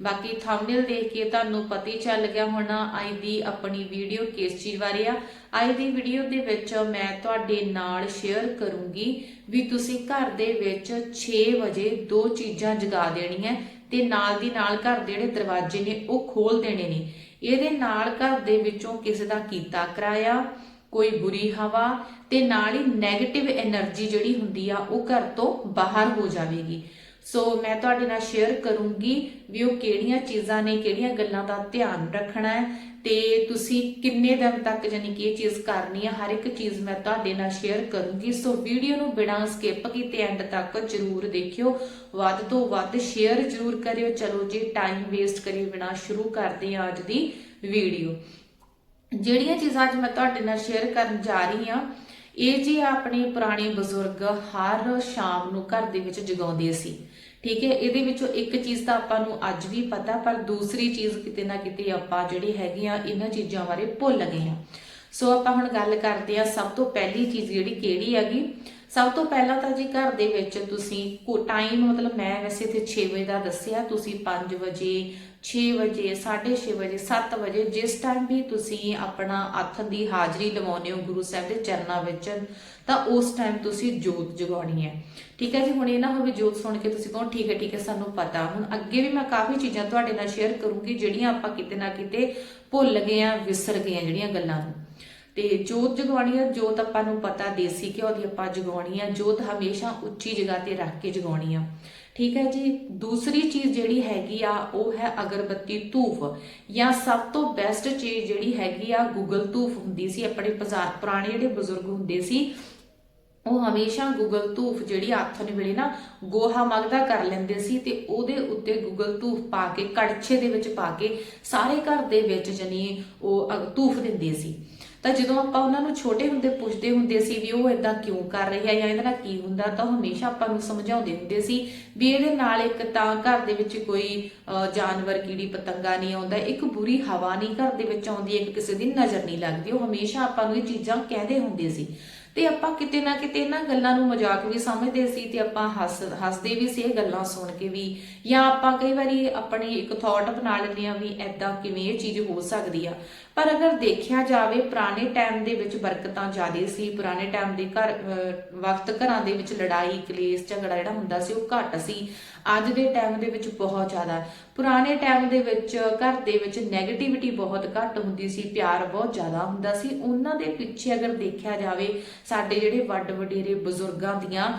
ਬਾਕੀ ਥੰਬਨੇਲ ਦੇਖ ਕੇ ਤੁਹਾਨੂੰ ਪਤਾ ਹੀ ਚੱਲ ਗਿਆ ਹੋਣਾ ਅੱਜ ਦੀ ਆਪਣੀ ਵੀਡੀਓ ਕਿਸ ਚੀਜ਼ ਬਾਰੇ ਆ। ਅੱਜ ਦੀ ਵੀਡੀਓ ਦੇ ਵਿੱਚ ਮੈਂ ਤੁਹਾਡੇ ਨਾਲ ਸ਼ੇਅਰ ਕਰੂੰਗੀ ਵੀ ਤੁਸੀਂ ਘਰ ਦੇ ਵਿੱਚ 6 ਵਜੇ ਦੋ ਚੀਜ਼ਾਂ ਜਗਾ ਦੇਣੀਆਂ ਤੇ ਨਾਲ ਦੀ ਨਾਲ ਘਰ ਦੇ ਜਿਹੜੇ ਦਰਵਾਜ਼ੇ ਨੇ ਉਹ ਖੋਲ ਦੇਣੇ ਨੇ। ਇਹਦੇ ਨਾਲ ਘਰ ਦੇ ਵਿੱਚੋਂ ਕਿਸੇ ਦਾ ਕੀਤਾ ਕਰਾਇਆ, ਕੋਈ ਬੁਰੀ ਹਵਾ ਤੇ ਨਾਲ ਹੀ ਨੈਗੇਟਿਵ એનર્ਜੀ ਜਿਹੜੀ ਹੁੰਦੀ ਆ ਉਹ ਘਰ ਤੋਂ ਬਾਹਰ ਹੋ ਜਾਵੇਗੀ। ਸੋ ਮੈਂ ਤੁਹਾਡੇ ਨਾਲ ਸ਼ੇਅਰ ਕਰੂੰਗੀ ਵੀ ਉਹ ਕਿਹੜੀਆਂ ਚੀਜ਼ਾਂ ਨੇ, ਕਿਹੜੀਆਂ ਗੱਲਾਂ ਦਾ ਧਿਆਨ ਰੱਖਣਾ ਹੈ ਤੇ ਤੁਸੀਂ ਕਿੰਨੇ ਦਿਨ ਤੱਕ ਯਾਨੀ ਕਿ ਇਹ ਚੀਜ਼ ਕਰਨੀ ਹੈ, ਹਰ ਇੱਕ ਚੀਜ਼ ਮੈਂ ਤੁਹਾਡੇ ਨਾਲ ਸ਼ੇਅਰ ਕਰੂੰਗੀ। ਸੋ ਵੀਡੀਓ ਨੂੰ ਬਿਨਾਂ ਸਕਿਪ ਕੀਤੇ ਐਂਡ ਤੱਕ ਜਰੂਰ ਦੇਖਿਓ। ਵੱਧ ਤੋਂ ਵੱਧ ਸ਼ੇਅਰ ਜਰੂਰ ਕਰਿਓ। ਚਲੋ ਜੀ ਟਾਈਮ ਵੇਸਟ ਕਰੀ ਬਿਨਾਂ ਸ਼ੁਰੂ ਕਰਦੇ ਹਾਂ ਅੱਜ ਦੀ ਵੀਡੀਓ ਜਿਹੜੀਆਂ ਚੀਜ਼ਾਂ ਅੱਜ ਮੈਂ ਤੁਹਾਡੇ ਨਾਲ ਸ਼ੇਅਰ ਕਰਨ ਜਾ ਰਹੀ ਹਾਂ, ਇਹ ਜੀ ਆਪਣੇ ਪੁਰਾਣੇ ਬਜ਼ੁਰਗ ਹਰ ਸ਼ਾਮ ਨੂੰ ਘਰ ਦੇ ਵਿੱਚ ਜਗਾਉਂਦੇ ਸੀ। ਠੀਕ ਹੈ? ਇਹਦੇ ਵਿੱਚੋਂ ਇੱਕ ਚੀਜ਼ ਤਾਂ ਆਪਾਂ ਨੂੰ ਅੱਜ ਵੀ ਪਤਾ, ਪਰ ਦੂਸਰੀ ਚੀਜ਼ ਕਿਤੇ ਨਾ ਕਿਤੇ ਆਪਾਂ ਜਿਹੜੀ ਹੈਗੀ ਆ, ਇਹਨਾਂ ਚੀਜ਼ਾਂ ਬਾਰੇ ਭੁੱਲ ਗਏ ਆ। ਸੋ ਆਪਾਂ ਹੁਣ ਗੱਲ ਕਰਦੇ ਆ ਸਭ ਤੋਂ ਪਹਿਲੀ ਚੀਜ਼ ਜਿਹੜੀ ਕਿਹੜੀ ਹੈਗੀ? ਸਭ ਤੋਂ ਪਹਿਲਾਂ ਤਾਂ ਜੀ ਘਰ ਦੇ ਵਿੱਚ ਤੁਸੀਂ ਕੋ ਟਾਈਮ ਮਤਲਬ ਮੈਂ ਵੈਸੇ ਇੱਥੇ 6 ਵਜੇ ਦਾ ਦੱਸਿਆ, ਤੁਸੀਂ 5 ਵਜੇ 6 ਵਜੇ 6:30 ਵਜੇ 7 ਵਜੇ, ਜਿਸ ਟਾਈਮ ਵੀ ਤੁਸੀਂ ਆਪਣਾ ਆਥਨ ਦੀ ਹਾਜ਼ਰੀ ਲਵਾਉਂਦੇ ਹੋ ਗੁਰੂ ਸਾਹਿਬ ਦੇ ਚਰਨਾਂ ਵਿੱਚ, ਤਾਂ ਉਸ ਟਾਈਮ ਤੁਸੀਂ ਜੋਤ ਜਗਾਉਣੀ ਹੈ। ਠੀਕ ਹੈ ਜੀ, ਹੁਣ ਇਹ ਨਾ ਹੋਵੇ ਜੋਤ ਸੁਣ ਕੇ ਤੁਸੀਂ ਕਹੋ, ਠੀਕ ਹੈ ਠੀਕ ਹੈ, ਸਾਨੂੰ ਪਤਾ। ਹੁਣ ਅੱਗੇ ਵੀ ਮੈਂ ਕਾਫੀ ਚੀਜ਼ਾਂ ਤੁਹਾਡੇ ਨਾਲ ਸ਼ੇਅਰ ਕਰੂੰਗੀ, ਜਿਹੜੀਆਂ ਆਪਾਂ ਕਿਤੇ ਨਾ ਕਿਤੇ ਭੁੱਲ ਗਏ ਆ ਵਿਸਰ ਗਏ ਆ ਜਿਹੜੀਆਂ ਗੱਲਾਂ ਨੂੰ। ਤੇ ਜੋਤ ਜਗਾਉਣੀ ਆ, ਜੋਤ ਆਪਾਂ ਨੂੰ ਪਤਾ ਦੇਸੀ ਘਿਓ ਦੀ ਆਪਾਂ ਜਗਾਉਣੀ ਆ, ਜੋਤ ਹਮੇਸ਼ਾ ਉੱਚੀ ਜਗ੍ਹਾ ਤੇ ਰੱਖ ਕੇ ਜਗਾਉਣੀ ਆ। ਠੀਕ ਹੈ ਜੀ, ਦੂਸਰੀ ਚੀਜ਼ ਜਿਹੜੀ ਹੈਗੀ ਆ, ਉਹ ਹੈ ਅਗਰਬੱਤੀ ਧੂਫ, ਜਾਂ ਸਭ ਤੋਂ ਬੈਸਟ ਚੀਜ਼ ਜਿਹੜੀ ਹੈਗੀ ਆ ਗੂਗਲ ਧੂਫ ਹੁੰਦੀ ਸੀ, ਆਪਣੇ ਪਜ਼ਾ- ਪੁਰਾਣੇ ਜਿਹੜੇ ਬਜ਼ੁਰਗ ਹੁੰਦੇ ਸੀ, ਉਹ ਹਮੇਸ਼ਾ ਗੂਗਲ ਧੂਫ ਜਿਹੜੀ ਆਥਨ ਵੇਲੇ ਨਾ, ਗੋਹਾ ਮਗਦਾ ਕਰ ਲੈਂਦੇ ਸੀ ਤੇ ਉਹਦੇ ਉੱਤੇ ਗੂਗਲ ਧੂਫ ਪਾ ਕੇ, ਕੜਛੇ ਦੇ ਵਿੱਚ ਪਾ ਕੇ, ਸਾਰੇ ਘਰ ਦੇ ਵਿੱਚ ਜਨੀ ਉਹ ਅਗ- ਧੂਫ ਦਿੰਦੇ ਸੀ। ਤਾਂ ਜਦੋਂ ਆਪਾਂ ਉਹਨਾਂ ਨੂੰ ਛੋਟੇ ਹੁੰਦੇ ਪੁੱਛਦੇ ਹੁੰਦੇ ਸੀ ਵੀ ਉਹ ਇਦਾਂ ਕਿਉਂ ਕਰ ਰਹੀ ਹੈ ਜਾਂ ਇਹਦਾ ਨਾਲ ਕੀ ਹੁੰਦਾ ਤਾਂ ਹਮੇਸ਼ਾ ਆਪਾਂ ਨੂੰ ਸਮਝਾਉਂਦੇ ਹੁੰਦੇ ਸੀ ਵੀ ਇਹਦੇ ਨਾਲ ਇੱਕ ਤਾਂ ਘਰ ਦੇ ਵਿੱਚ ਕੋਈ ਅਹ, ਜਾਨਵਰ ਕੀੜੀ ਪਤੰਗਾ ਨਹੀਂ ਆਉਂਦਾ ਇੱਕ ਬੁਰੀ ਹਵਾ ਨਹੀਂ ਘਰ ਦੇ ਵਿੱਚ ਆਉਂਦੀ ਇੱਕ ਕਿਸੇ ਦੀ ਨਜ਼ਰ ਨਹੀਂ ਲੱਗਦੀ। ਉਹ ਹਮੇਸ਼ਾ ਆਪਾਂ ਨੂੰ ਇਹ ਚੀਜ਼ਾਂ ਕਹਿੰਦੇ ਹੁੰਦੇ ਸੀ। ਤੇ ਆਪਾਂ ਕਿਤੇ ਨਾ ਕਿਤੇ ਇਹਨਾਂ ਗੱਲਾਂ ਨੂੰ ਮਜ਼ਾਕ ਵੀ ਸਮਝਦੇ ਸੀ ਤੇ ਆਪਾਂ ਹੱਸ, ਹੱਸਦੇ ਵੀ ਸੀ ਇਹ ਗੱਲਾਂ ਸੁਣ ਕੇ ਵੀ। ਜਾਂ ਆਪਾਂ ਕਈ ਵਾਰੀ ਆਪਣੀ ਇੱਕ ਥਾਟ ਬਣਾ ਲੈਂਦੇ ਆ ਵੀ ਐਦਾਂ ਕਿਵੇਂ ਇਹ ਚੀਜ਼ ਹੋ ਸਕਦੀ ਆ। ਪਰ ਅਗਰ ਦੇਖਿਆ ਜਾਵੇ, ਪੁਰਾਣੇ ਟਾਈਮ ਦੇ ਵਿੱਚ ਬਰਕਤਾਂ ਜ਼ਿਆਦੇ ਸੀ, ਪੁਰਾਣੇ ਟਾਈਮ ਦੇ ਘਰ ਵਕਤ ਘਰਾਂ ਦੇ ਵਿੱਚ ਲੜਾਈ, ਕਲੇਸ਼, ਝਗੜਾ ਜਿਹੜਾ ਹੁੰਦਾ ਸੀ, ਉਹ ਘੱਟ ਸੀ। ਅੱਜ ਦੇ ਟਾਈਮ ਦੇ ਵਿੱਚ ਬਹੁਤ ਜ਼ਿਆਦਾ ਪੁਰਾਣੇ ਟਾਈਮ ਦੇ ਵਿੱਚ, ਘਰ ਦੇ ਵਿੱਚ 네ਗੇਟਿਵਿਟੀ ਬਹੁਤ ਘੱਟ ਹੁੰਦੀ ਸੀ, ਪਿਆਰ ਬਹੁਤ ਜ਼ਿਆਦਾ ਹੁੰਦਾ ਸੀ। ਉਹਨਾਂ ਦੇ ਪਿੱਛੇ ਅਗਰ ਦੇਖਿਆ ਜਾਵੇ, ਸਾਡੇ ਜਿਹੜੇ ਵੱਡ ਵਡੇਰੇ ਬਜ਼ੁਰਗਾਂ ਦੀਆਂ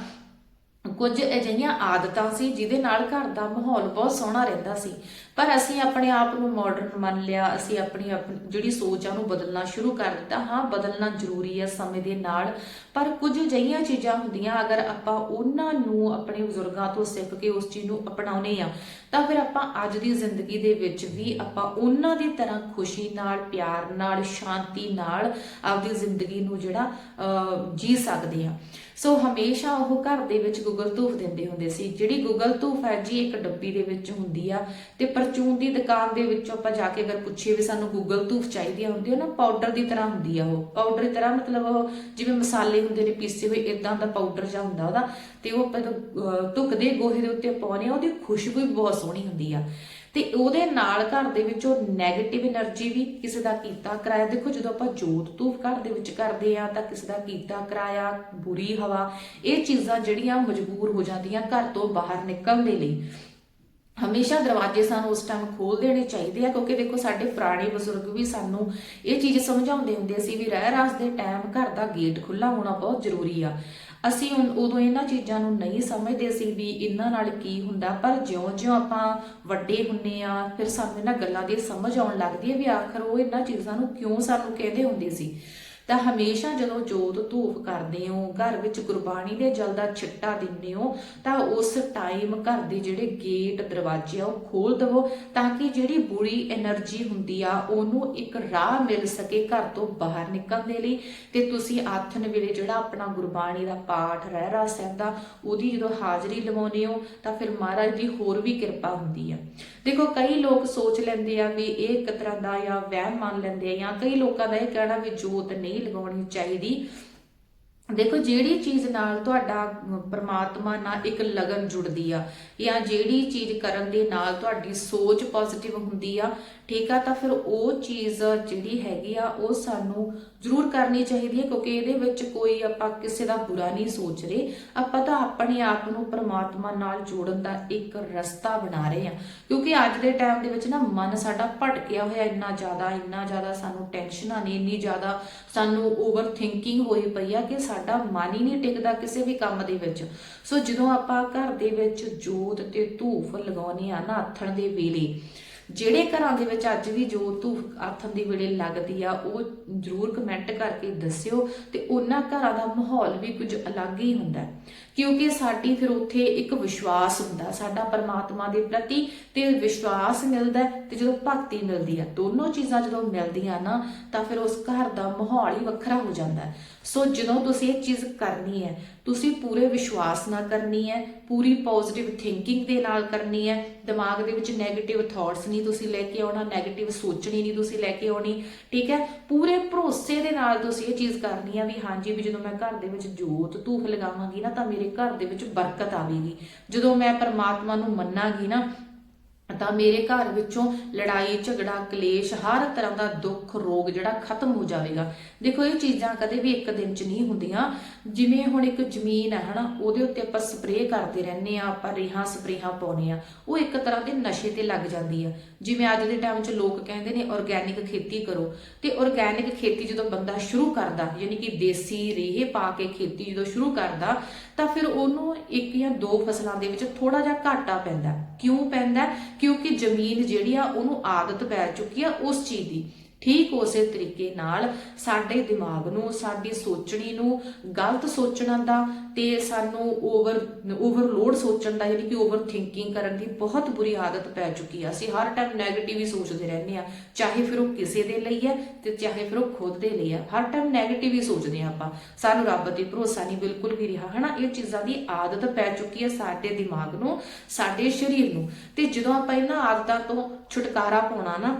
ਕੁਝ ਅਜਿਹੀਆਂ ਆਦਤਾਂ ਸੀ, ਜਿਹਦੇ ਨਾਲ ਘਰ ਦਾ ਮਾਹੌਲ ਬਹੁਤ ਸੋਹਣਾ ਰਹਿੰਦਾ ਸੀ। ਪਰ ਅਸੀਂ ਆਪਣੇ ਆਪ ਨੂੰ ਮਾਡਰਨ ਮੰਨ ਲਿਆ, ਅਸੀਂ ਆਪਣੀ ਆਪਣੀ ਜਿਹੜੀ ਸੋਚ ਆ ਉਹਨੂੰ ਬਦਲਣਾ ਸ਼ੁਰੂ ਕਰ ਦਿੱਤਾ। ਹਾਂ, ਬਦਲਣਾ ਜ਼ਰੂਰੀ ਹੈ ਸਮੇਂ ਦੇ ਨਾਲ, ਪਰ ਕੁਝ ਅਜਿਹੀਆਂ ਚੀਜ਼ਾਂ ਹੁੰਦੀਆਂ, ਅਗਰ ਆਪਾਂ ਉਹਨਾਂ ਨੂੰ ਆਪਣੇ ਬਜ਼ੁਰਗਾਂ ਤੋਂ ਸਿੱਖ ਕੇ ਉਸ ਚੀਜ਼ ਨੂੰ ਅਪਣਾਉਨੇ ਆ ਤਾਂ ਫਿਰ ਆਪਾਂ ਅੱਜ ਦੀ ਜ਼ਿੰਦਗੀ ਦੇ ਵਿੱਚ ਵੀ ਆਪਾਂ ਉਹਨਾਂ ਦੀ ਤਰ੍ਹਾਂ ਖੁਸ਼ੀ ਨਾਲ ਪਿਆਰ ਨਾਲ ਸ਼ਾਂਤੀ ਨਾਲ ਆਪਦੀ ਜ਼ਿੰਦਗੀ ਨੂੰ ਜਿਹੜਾ ਅਹ, ਜੀ ਸਕਦੇ ਆ ਸੋ ਹਮੇਸ਼ਾ ਉਹ ਘਰ ਦੇ ਵਿੱਚ ਗੂਗਲ ਧੂਫ ਦਿੰਦੇ ਹੁੰਦੇ ਸੀ। ਜਿਹੜੀ ਗੂਗਲ ਧੂਫ ਹੈ ਜੀ ਇੱਕ ਡੱਬੀ ਦੇ ਵਿੱਚ ਹੁੰਦੀ ਆ ਤੇ ਪਰਚੂਨ ਦੀ ਦੁਕਾਨ ਦੇ ਵਿੱਚੋਂ ਆਪਾਂ ਜਾ ਕੇ ਅਗਰ ਪੁੱਛੀਏ ਵੀ ਸਾਨੂੰ ਗੂਗਲ ਧੂਫ ਚਾਹੀਦੀ ਆ ਹੁੰਦੀ ਹੈ ਨਾ ਪਾਊਡਰ ਦੀ ਤਰ੍ਹਾਂ ਹੁੰਦੀ ਆ ਉਹ। ਪਾਊਡਰ ਦੀ ਤਰ੍ਹਾਂ ਮਤਲਬ ਉਹ ਜਿਵੇਂ ਮਸਾਲੇ ਹੁੰਦੇ ਨੇ ਪੀਸੇ ਹੋਏ ਇਦਾਂ ਦਾ ਪਾਊਡਰ ਜਿਹਾ ਹੁੰਦਾ ਉਹਦਾ ਤੇ ਉਹ ਆਪਾਂ ਅਹ, ਧੁੱਕਦੇ ਗੋਹੇ ਦੇ ਉੱਤੇ ਪਾਉਨੇ ਆ ਉਹਦੀ ਖੁਸ਼ਬੂ ਵੀ ਬਹੁਤ ਸੋਹਣੀ ਹੁੰਦੀ ਆ। ਤੇ ਉਹਦੇ ਨਾਲ ਘਰ ਦੇ ਵਿੱਚ ਉਹ 네ਗੇਟਿਵ એનર્ਜੀ ਵੀ ਕਿਸੇ ਦਾ ਕੀਤਾ ਕਰਾਇਆ। ਦੇਖੋ, ਜਦੋਂ ਆਪਾਂ ਜੋਤ ਤੂਫ ਘਰ ਦੇ ਵਿੱਚ ਕਰਦੇ ਆ, ਤਾਂ ਕਿਸੇ ਦਾ ਕੀਤਾ ਕਰਾਇਆ, ਬੁਰੀ ਹਵਾ, ਇਹ ਚੀਜ਼ਾਂ ਜਿਹੜੀਆਂ ਮਜਬੂਰ ਹੋ ਜਾਂਦੀਆਂ ਘਰ ਤੋਂ ਬਾਹਰ ਨਿਕਲਣ ਦੇ ਲਈ। ਹਮੇਸ਼ਾ ਦਰਵਾਜ਼ੇ ਸਾਨੂੰ ਉਸ ਟਾਈਮ ਖੋਲ ਦੇਣੇ ਚਾਹੀਦੇ ਆ, ਕਿਉਂਕਿ ਦੇਖੋ, ਸਾਡੇ ਪੁਰਾਣੇ ਬਜ਼ੁਰਗ ਵੀ ਸਾਨੂੰ ਇਹ ਚੀਜ਼ ਸਮਝਾਉਂਦੇ ਹੁੰਦੇ ਸੀ ਵੀ ਰਹਿ ਰਾਸ ਦੇ ਟਾਈਮ ਘਰ ਦਾ ਗੇਟ ਖੁੱਲਾ ਹੋਣਾ ਬਹੁਤ ਜ਼ਰੂਰੀ ਆ। ਅਸੀਂ ਹੁਣ ਉਦੋਂ ਇਹਨਾਂ ਚੀਜ਼ਾਂ ਨੂੰ ਨਹੀਂ ਸਮਝਦੇ ਸੀ ਵੀ ਇਹਨਾਂ ਨਾਲ ਕੀ ਹੁੰਦਾ, ਪਰ ਜਿਉਂ-ਜਿਉਂ ਆਪਾਂ ਵੱਡੇ ਹੁੰਨੇ ਆ, ਫਿਰ ਸਾਨੂੰ ਇਹਨਾਂ ਗੱਲਾਂ ਦੀ ਸਮਝ ਆਉਣ ਲੱਗਦੀ ਹੈ ਵੀ ਆਖਰ ਉਹ ਇਹਨਾਂ ਚੀਜ਼ਾਂ ਨੂੰ ਕਿਉਂ ਸਾਨੂੰ ਕਹਿੰਦੇ ਹੁੰਦੇ ਸੀ। ਤਾਂ ਹਮੇਸ਼ਾ ਜਦੋਂ ਜੋਤ ਧੂਪ ਕਰਦੇ ਹੋ, ਘਰ ਵਿੱਚ ਗੁਰਬਾਣੀ ਦੇ ਜਲ ਦਾ ਛਿੱਟਾ ਦਿੰਦੇ ਹੋ, ਤਾਂ ਉਸ ਟਾਈਮ ਘਰ ਦੇ ਜਿਹੜੇ ਗੇਟ ਦਰਵਾਜ਼ੇ ਆ ਉਹ ਖੋਲ ਦਿਵੋ ਤਾਂ ਕਿ ਜਿਹੜੀ ਬੁਰੀ એનર્ਜੀ ਹੁੰਦੀ ਆ, ਉਹਨੂੰ ਇੱਕ ਰਾਹ ਮਿਲ ਸਕੇ ਘਰ ਤੋਂ ਬਾਹਰ ਨਿਕਲਣ ਦੇ ਲਈ। ਤੇ ਤੁਸੀਂ ਆਥਨ ਵੇਲੇ ਜਿਹੜਾ ਆਪਣਾ ਗੁਰਬਾਣੀ ਦਾ ਪਾਠ ਰਹਿ ਰਾ ਸਹਿਦਾ ਉਹਦੀ ਜਦੋਂ ਹਾਜ਼ਰੀ ਲਵਾਉਨੇ ਹੋ, ਤਾਂ ਫਿਰ ਮਹਾਰਾਜ ਦੀ ਹੋਰ ਵੀ ਕਿਰਪਾ ਹੁੰਦੀ ਆ। ਦੇਖੋ, ਕਈ ਲੋਕ ਸੋਚ ਲੈਂਦੇ ਆ ਵੀ ਇਹ ਇੱਕ ਤਰ੍ਹਾਂ ਦਾ ਜਾਂ ਵਹਿਮ ਮੰਨ ਲੈਂਦੇ ਆ ਜਾਂ ਕਈ ਲੋਕਾਂ ਦਾ ਇਹ ਕਹਿਣਾ ਵੀ ਜੋਤ ਨਹੀਂ ਲਗਾਉਣੀ ਚਾਹੀਦੀ। ਦੇਖੋ, ਜਿਹੜੀ ਚੀਜ਼ ਨਾਲ ਤੁਹਾਡਾ ਪ੍ਰਮਾਤਮਾ ਨਾਲ ਇੱਕ ਲਗਨ ਜੁੜਦੀ ਆ, ਜਾਂ ਜਿਹੜੀ ਚੀਜ਼ ਕਰਨ ਦੇ ਨਾਲ ਤੁਹਾਡੀ ਸੋਚ ਪੋਜ਼ਿਟਿਵ ਹੁੰਦੀ ਆ, ਠੀਕ ਆ, ਤਾਂ ਫਿਰ ਉਹ ਚੀਜ਼ ਜਿਹੜੀ ਹੈਗੀ ਆ, ਉਹ ਸਾਨੂੰ ਜ਼ਰੂਰ ਕਰਨੀ ਚਾਹੀਦੀ ਹੈ, ਕਿਉਂਕਿ ਇਹਦੇ ਵਿੱਚ ਕੋਈ ਆਪਾਂ ਕਿਸੇ ਦਾ ਬੁਰਾ ਨਹੀਂ ਸੋਚ ਰਹੇ। ਆਪਾਂ ਤਾਂ ਆਪਣੇ ਆਪ ਨੂੰ ਪ੍ਰਮਾਤਮਾ ਨਾਲ ਜੋੜਨ ਦਾ ਇੱਕ ਰਸਤਾ ਬਣਾ ਰਹੇ ਆ ਕਿਉਂਕਿ ਅੱਜ ਦੇ ਟਾਈਮ ਦੇ ਵਿੱਚ ਨਾ ਮਨ ਸਾਡਾ ਭਟਕਿਆ ਹੋਇਆ ਇੰਨਾ ਜ਼ਿਆਦਾ ਇੰਨਾ ਜ਼ਿਆਦਾ ਸਾਨੂੰ ਟੈਨਸ਼ਨਾਂ ਨੇ ਇੰਨੀ ਜ਼ਿਆਦਾ ਸਾਨੂੰ ਓਵਰ ਥਿੰਕਿੰਗ ਹੋਈ ਪਈ ਆ ਕਿ ਸਾਡਾ ਮਨ ਹੀ ਨਹੀਂ ਟਿਕਦਾ ਕਿਸੇ ਵੀ ਕੰਮ ਦੇ ਵਿੱਚ। ਸੋ ਜਦੋਂ ਆਪਾਂ ਘਰ ਦੇ ਵਿੱਚ ਜੋਤ ਤੇ ਧੂਫ ਲਗਾਉਨੇ ਆ ਨਾ, ਆਥਣ ਦੇ ਵੇਲੇ ਜਿਹੜੇ ਘਰਾਂ ਦੇ ਵਿੱਚ ਅੱਜ ਵੀ ਜੋਤ ਧੂਫ ਆਥਣ ਦੀ ਵੇਲੇ ਲੱਗਦੀ ਆ, ਉਹ ਜਰੂਰ ਕਮੈਂਟ ਕਰਕੇ ਦੱਸਿਓ ਤੇ ਉਹਨਾਂ ਘਰਾਂ ਦਾ ਮਾਹੌਲ ਵੀ ਕੁਝ ਅਲੱਗ ਹੀ ਹੁੰਦਾ ਕਿਉਂਕਿ ਸਾਡੀ ਫਿਰ ਉੱਥੇ ਇੱਕ ਵਿਸ਼ਵਾਸ ਹੁੰਦਾ, ਸਾਡਾ ਪਰਮਾਤਮਾ ਦੇ ਪ੍ਰਤੀ ਤੇ ਵਿਸ਼ਵਾਸ ਮਿਲਦਾ ਤੇ ਜਦੋਂ ਭਗਤੀ ਮਿਲਦੀ ਆ, ਦੋਨੋਂ ਚੀਜ਼ਾਂ ਜਦੋਂ ਮਿਲਦੀਆਂ ਨਾ, ਤਾਂ ਫਿਰ ਉਸ ਘਰ ਦਾ ਮਾਹੌਲ ਹੀ ਵੱਖਰਾ ਹੋ ਜਾਂਦਾ ਹੈ। ਸੋ ਜਦੋਂ ਤੁਸੀਂ ਇਹ ਚੀਜ਼ ਕਰਨੀ ਹੈ, ਤੁਸੀਂ ਪੂਰੇ ਵਿਸ਼ਵਾਸ ਨਾਲ ਕਰਨੀ ਹੈ, ਪੂਰੀ ਪੋਜ਼ਿਟਿਵ ਥਿੰਕਿੰਗ ਦੇ ਨਾਲ ਕਰਨੀ ਹੈ, ਦਿਮਾਗ ਦੇ ਵਿੱਚ 네ਗੇਟਿਵ ਥਾਟਸ ਨਹੀਂ ਤੁਸੀਂ ਲੈ ਕੇ ਆਉਣਾ 네ਗੇਟਿਵ ਸੋਚਣੀ ਨਹੀਂ ਤੁਸੀਂ ਲੈ ਕੇ ਆਉਣੀ, ਠੀਕ ਹੈ? ਪੂਰੇ ਭਰੋਸੇ ਦੇ ਨਾਲ ਤੁਸੀਂ ਇਹ ਚੀਜ਼ ਕਰਨੀ ਹੈ ਵੀ ਹਾਂਜੀ ਵੀ ਜਦੋਂ ਮੈਂ ਘਰ ਦੇ ਵਿੱਚ ਜੋਤ ਧੂਫ ਲਗਾਵਾਂਗੀ ਨਾ ਤਾਂ ਮੇਰੇ ਘਰ ਦੇ ਵਿੱਚ ਬਰਕਤ ਆਵੇਗੀ। ਜਦੋਂ ਮੈਂ ਪਰਮਾਤਮਾ ਨੂੰ ਮੰਨਾਂਗੀ ਨਾ ਤਾਂ ਮੇਰੇ ਘਰ ਵਿੱਚੋਂ ਲੜਾਈ, ਝਗੜਾ, ਕਲੇਸ਼, ਹਰ ਤਰ੍ਹਾਂ ਦਾ ਦੁੱਖ, ਰੋਗ ਜਿਹੜਾ ਖਤਮ ਹੋ ਜਾਵੇਗਾ। ਦੇਖੋ, ਇਹ ਚੀਜ਼ਾਂ ਕਦੇ ਵੀ ਇੱਕ ਦਿਨ 'ਚ ਨਹੀਂ ਹੁੰਦੀਆਂ। ਜਿਵੇਂ ਹੁਣ ਇੱਕ ਜ਼ਮੀਨ ਹੈ, ਹਨਾ, ਉਹਦੇ ਉੱਤੇ ਆਪਾਂ ਸਪਰੇਅ ਕਰਦੇ ਰਹਿੰਦੇ ਆ ਆਪਾਂ ਰੇਹਾਂ, ਸਪਰੇਹਾਂ ਪਾਉਨੇ ਆ ਉਹ ਇੱਕ ਤਰ੍ਹਾਂ ਦੇ ਨਸ਼ੇ ਤੇ ਲੱਗ ਜਾਂਦੀ ਆ। ਜਿਵੇਂ ਅੱਜ ਦੇ ਟਾਈਮ 'ਚ ਲੋਕ ਕਹਿੰਦੇ ਨੇ ਆਰਗੈਨਿਕ ਖੇਤੀ ਕਰੋ। ਤੇ ਆਰਗੈਨਿਕ ਖੇਤੀ ਜਦੋਂ ਬੰਦਾ ਸ਼ੁਰੂ ਕਰਦਾ, ਯਾਨੀ ਕਿ ਦੇਸੀ ਰੇਹੇ ਪਾ ਕੇ ਖੇਤੀ ਜਦੋਂ ਸ਼ੁਰੂ ਕਰਦਾ, ਤਾਂ ਫਿਰ ਉਹਨੂੰ ਇੱਕ ਜਾਂ ਦੋ ਫਸਲਾਂ ਦੇ ਵਿੱਚ ਥੋੜਾ ਜਿਹਾ ਘਾਟਾ ਪੈਂਦਾ। ਕਿਉਂ ਪੈਂਦਾ? ਕਿਉਂਕਿ ਜ਼ਮੀਨ ਜਿਹੜੀ ਆ ਉਹਨੂੰ ਆਦਤ ਪੈ ਚੁੱਕੀ ਆ ਉਸ ਚੀਜ਼ ਦੀ। ਠੀਕ ਉਸੇ ਤਰੀਕੇ ਨਾਲ ਸਾਡੇ ਦਿਮਾਗ ਨੂੰ, ਸਾਡੀ ਸੋਚਣੀ ਨੂੰ, ਗਲਤ ਸੋਚਣ ਦਾ ਤੇ ਸਾਨੂੰ ਓਵਰ ਓਵਰਲੋਡ ਸੋਚਣ ਦਾ, ਯਾਨੀ ਕਿ ਓਵਰ ਥਿੰਕਿੰਗ ਕਰਨ ਦੀ ਬਹੁਤ ਬੁਰੀ ਆਦਤ ਪੈ ਚੁੱਕੀ ਆ। ਅਸੀਂ ਹਰ ਟਾਈਮ 네ਗੇਟਿਵ ਹੀ ਸੋਚਦੇ ਰਹਿੰਦੇ ਆ, ਚਾਹੇ ਫਿਰ ਉਹ ਕਿਸੇ ਦੇ ਲਈ ਹੈ ਤੇ ਚਾਹੇ ਫਿਰ ਉਹ ਖੁਦ ਦੇ ਲਈ ਹੈ ਹਰ ਟਾਈਮ 네ਗੇਟਿਵ ਹੀ ਸੋਚਦੇ ਆ ਆਪਾਂ। ਸਾਨੂੰ ਰੱਬ ਤੇ ਭਰੋਸਾ ਨਹੀਂ ਬਿਲਕੁਲ ਵੀ ਰਿਹਾ, ਹਨਾ? ਇਹ ਚੀਜ਼ਾਂ ਦੀ ਆਦਤ ਪੈ ਚੁੱਕੀ ਹੈ ਸਾਡੇ ਦਿਮਾਗ ਨੂੰ, ਸਾਡੇ ਸਰੀਰ ਨੂੰ। ਤੇ ਜਦੋਂ ਆਪਾਂ ਇਹਨਾਂ ਆਦਤਾਂ ਤੋਂ ਛੁਟਕਾਰਾ ਪਾਉਣਾ ਨਾ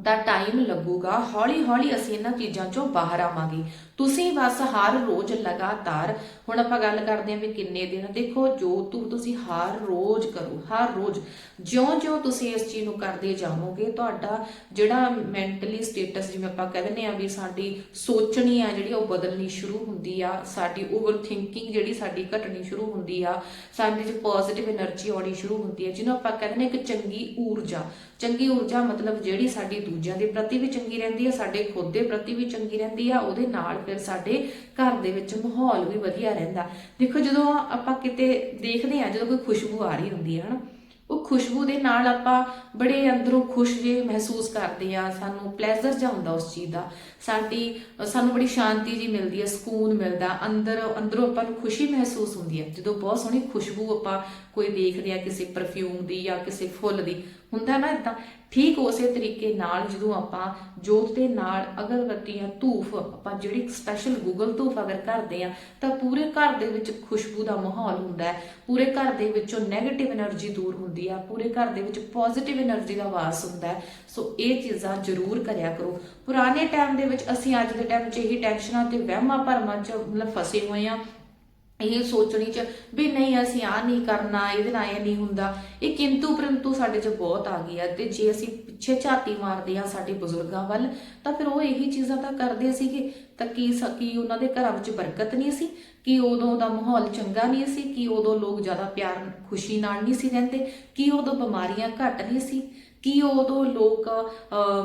ਤਾਂ ਟਾਈਮ ਲੱਗੂਗਾ। ਹੌਲੀ ਹੌਲੀ ਅਸੀਂ ਇਹਨਾਂ ਚੀਜ਼ਾਂ ਚੋਂ ਬਾਹਰ ਆਵਾਂਗੇ। ਤੁਸੀਂ ਬਸ ਹਰ ਰੋਜ਼ ਲਗਾਤਾਰ, ਹੁਣ ਆਪਾਂ ਗੱਲ ਕਰਦੇ ਹਾਂ ਵੀ ਕਿੰਨੇ ਦਿਨ, ਦੇਖੋ ਜੋ ਤੂੰ, ਤੁਸੀਂ ਹਰ ਰੋਜ਼ ਕਰੋ, ਹਰ ਰੋਜ਼, ਜਿਉਂ-ਜਿਉਂ ਤੁਸੀਂ ਇਸ ਚੀਜ਼ ਨੂੰ ਕਰਦੇ ਜਾਵੋਗੇ, ਤੁਹਾਡਾ ਜਿਹੜਾ ਮੈਂਟਲੀ ਸਟੇਟਸ ਜਿਵੇਂ ਆਪਾਂ ਕਹਿੰਦੇ ਆ ਵੀ ਸਾਡੀ ਸੋਚਣੀ ਆ ਜਿਹੜੀ ਉਹ ਬਦਲਣੀ ਸ਼ੁਰੂ ਹੁੰਦੀ ਆ, ਸਾਡੀ ਓਵਰ ਥਿੰਕਿੰਗ ਜਿਹੜੀ ਸਾਡੀ ਘਟਣੀ ਸ਼ੁਰੂ ਹੁੰਦੀ ਆ, ਸਾਡੇ 'ਚ ਪੋਜ਼ਿਟਿਵ એનર્ਜੀ ਆਉਣੀ ਸ਼ੁਰੂ ਹੁੰਦੀ ਆ, ਜਿਹਨੂੰ ਆਪਾਂ ਕਹਿੰਦੇ ਨੇ ਇੱਕ ਚੰਗੀ ਊਰਜਾ ਚੰਗੀ ਊਰਜਾ ਮਤਲਬ ਜਿਹੜੀ ਸਾਡੀ ਦੂਜਿਆਂ ਦੇ ਪ੍ਰਤੀ ਵੀ ਚੰਗੀ ਰਹਿੰਦੀ ਆ, ਸਾਡੇ ਖੁਦ ਦੇ ਪ੍ਰਤੀ ਵੀ ਚੰਗੀ ਰਹਿੰਦੀ ਆ, ਉਹਦੇ ਨਾਲ ਫਿਰ ਸਾਡੇ ਘਰ ਦੇ ਵਿੱਚ ਮਾਹੌਲ ਵੀ ਵਧੀਆ ਰਹਿੰਦਾ। ਦੇਖੋ ਜਦੋਂ ਆਪਾਂ ਕਿਤੇ ਦੇਖਦੇ ਆ ਜਦੋਂ ਕੋਈ ਖੁਸ਼ਬੂ ਆ ਰਹੀ ਹੁੰਦੀ ਹੈ, ਹਨਾ, ਉਹ ਖੁਸ਼ਬੂ ਦੇ ਨਾਲ ਆਪਾਂ ਬੜੇ ਅੰਦਰੋਂ ਖੁਸ਼ ਜੇ ਮਹਿਸੂਸ ਕਰਦੇ ਆ ਸਾਨੂੰ ਪਲੇਜ਼ਰ ਜਿਹਾ ਹੁੰਦਾ ਉਸ ਚੀਜ਼ ਦਾ। ਸਾਡੀ ਸਾਨੂੰ ਬੜੀ ਸ਼ਾਂਤੀ ਜੀ ਮਿਲਦੀ ਹੈ, ਸਕੂਨ ਮਿਲਦਾ, ਅੰਦਰ, ਅੰਦਰੋਂ ਆਪਾਂ ਨੂੰ ਖੁਸ਼ੀ ਮਹਿਸੂਸ ਹੁੰਦੀ ਹੈ। ਜਦੋਂ ਬਹੁਤ ਸੋਹਣੀ ਖੁਸ਼ਬੂ ਆਪਾਂ ਕੋਈ ਦੇਖਦੇ ਆ ਕਿਸੇ ਪਰਫਿਊਮ ਦੀ ਜਾਂ ਕਿਸੇ ਫੁੱਲ ਦੀ, ਹੁੰਦਾ ਨਾ ਇਦਾਂ ਠੀਕ ਉਸੇ ਤਰੀਕੇ ਨਾਲ ਜਦੋਂ ਆਪਾਂ ਜੋਤ ਦੇ ਨਾਲ ਅਗਰਬੱਤੀ ਜਾਂ ਧੂਫ, ਆਪਾਂ ਜਿਹੜੀ ਸਪੈਸ਼ਲ ਗੂਗਲ ਧੂਫ ਅਗਰ ਕਰਦੇ ਆ ਤਾਂ ਪੂਰੇ ਘਰ ਦੇ ਵਿੱਚ ਖੁਸ਼ਬੂ ਦਾ ਮਾਹੌਲ ਹੁੰਦਾ ਹੈ। ਪੂਰੇ ਘਰ ਦੇ ਵਿੱਚੋਂ ਨੈਗੇਟਿਵ એનર્ਜੀ ਦੂਰ ਹੁੰਦੀ ਆ ਪੂਰੇ ਘਰ ਦੇ ਵਿੱਚ ਪੋਜ਼ਿਟਿਵ એનર્ਜੀ ਦਾ ਵਾਸ ਹੁੰਦਾ ਹੈ। ਸੋ ਇਹ ਚੀਜ਼ਾਂ ਜ਼ਰੂਰ ਕਰਿਆ ਕਰੋ। ਪੁਰਾਣੇ ਟਾਈਮ ਦੇ ਵਿੱਚ ਅਸੀਂ ਅੱਜ ਦੇ ਟਾਈਮ 'ਚ ਇਹੀ ਟੈਨਸ਼ਨਾਂ ਤੇ ਵਹਿਮਾਂ ਭਰਮਾਂ 'ਚ ਮਤਲਬ ਫਸੇ ਹੋਏ ਆ। ਇਹ ਸੋਚਣੀ ਚ ਵੀ ਨਹੀਂ, ਅਸੀਂ ਆ ਨਹੀਂ ਕਰਨਾ, ਇਹਦੇ ਨਾਲ ਇਹ ਨਹੀਂ ਹੁੰਦਾ। ਇਹ ਕਿੰਤੂ ਪਰੰਤੂ ਸਾਡੇ ਚ ਬਹੁਤ ਆ ਗਈ ਆ ਤੇ ਜੇ ਅਸੀਂ ਪਿੱਛੇ ਝਾਤੀ ਮਾਰਦੇ ਆ ਸਾਡੇ ਬਜ਼ੁਰਗਾਂ ਵੱਲ, ਤਾਂ ਫਿਰ ਉਹ ਇਹੀ ਚੀਜ਼ਾਂ ਤਾਂ ਕਰਦੇ ਸੀਗੇ ਤਾਂ ਕੀ ਸ- ਉਹਨਾਂ ਦੇ ਘਰਾਂ ਵਿੱਚ ਬਰਕਤ ਨਹੀਂ ਸੀ, ਕਿ ਉਦੋਂ ਦਾ ਮਾਹੌਲ ਚੰਗਾ ਨਹੀਂ ਸੀ, ਕਿ ਉਦੋਂ ਲੋਕ ਜ਼ਿਆਦਾ ਪਿਆਰ, ਖੁਸ਼ੀ ਨਾਲ ਨਹੀਂ ਸੀ ਰਹਿੰਦੇ, ਕਿ ਉਦੋਂ ਬਿਮਾਰੀਆਂ ਘੱਟ ਨਹੀਂ ਸੀ। ਕਿ ਉਦੋਂ ਲੋਕ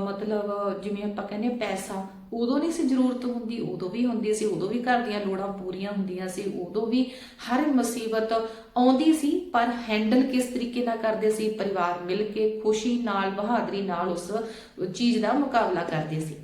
ਮਤਲਬ ਜਿਵੇਂ ਆਪਾਂ ਕਹਿੰਦੇ ਪੈਸਾ, ਉਦੋਂ ਨਹੀਂ ਸੀ ਜ਼ਰੂਰਤ ਹੁੰਦੀ, ਉਦੋਂ ਵੀ ਹੁੰਦੀ ਸੀ, ਉਦੋਂ ਵੀ ਘਰ ਦੀਆਂ ਲੋੜਾਂ ਪੂਰੀਆਂ ਹੁੰਦੀਆਂ ਸੀ, ਉਦੋਂ ਵੀ ਹਰ ਮੁਸੀਬਤ ਆਉਂਦੀ ਸੀ, ਪਰ ਹੈਂਡਲ ਕਿਸ ਤਰੀਕੇ ਨਾਲ ਕਰਦੇ ਸੀ? ਪਰਿਵਾਰ ਮਿਲ ਕੇ ਖੁਸ਼ੀ ਨਾਲ, ਬਹਾਦਰੀ ਨਾਲ ਉਸ ਚੀਜ਼ ਦਾ ਮੁਕਾਬਲਾ ਕਰਦੇ ਸੀ।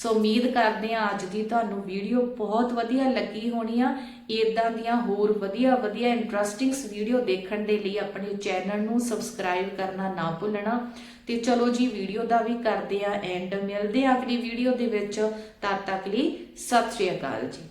ਸੋ ਉਮੀਦ ਕਰਦੇ ਹਾਂ ਅੱਜ ਦੀ ਤੁਹਾਨੂੰ ਵੀਡੀਓ ਬਹੁਤ ਵਧੀਆ ਲੱਗੀ ਹੋਣੀ ਆ। ਇਦਾਂ ਦੀਆਂ ਹੋਰ ਵਧੀਆ ਵਧੀਆ ਇੰਟਰਸਟਿੰਗ ਵੀਡੀਓ ਦੇਖਣ ਦੇ ਲਈ ਆਪਣੇ ਚੈਨਲ ਨੂੰ ਸਬਸਕ੍ਰਾਈਬ ਕਰਨਾ ਨਾ ਭੁੱਲਣਾ। ਤੇ ਚਲੋ ਜੀ ਵੀਡੀਓ ਦਾ ਵੀ ਕਰਦੇ ਆ ਐਂਡ ਮਿਲਦੇ ਆ ਅਗਲੀ ਵੀਡੀਓ ਦੇ ਵਿੱਚ। ਤਦ ਤੱਕ ਲਈ ਸਤਿ ਸ਼੍ਰੀ ਅਕਾਲ ਜੀ।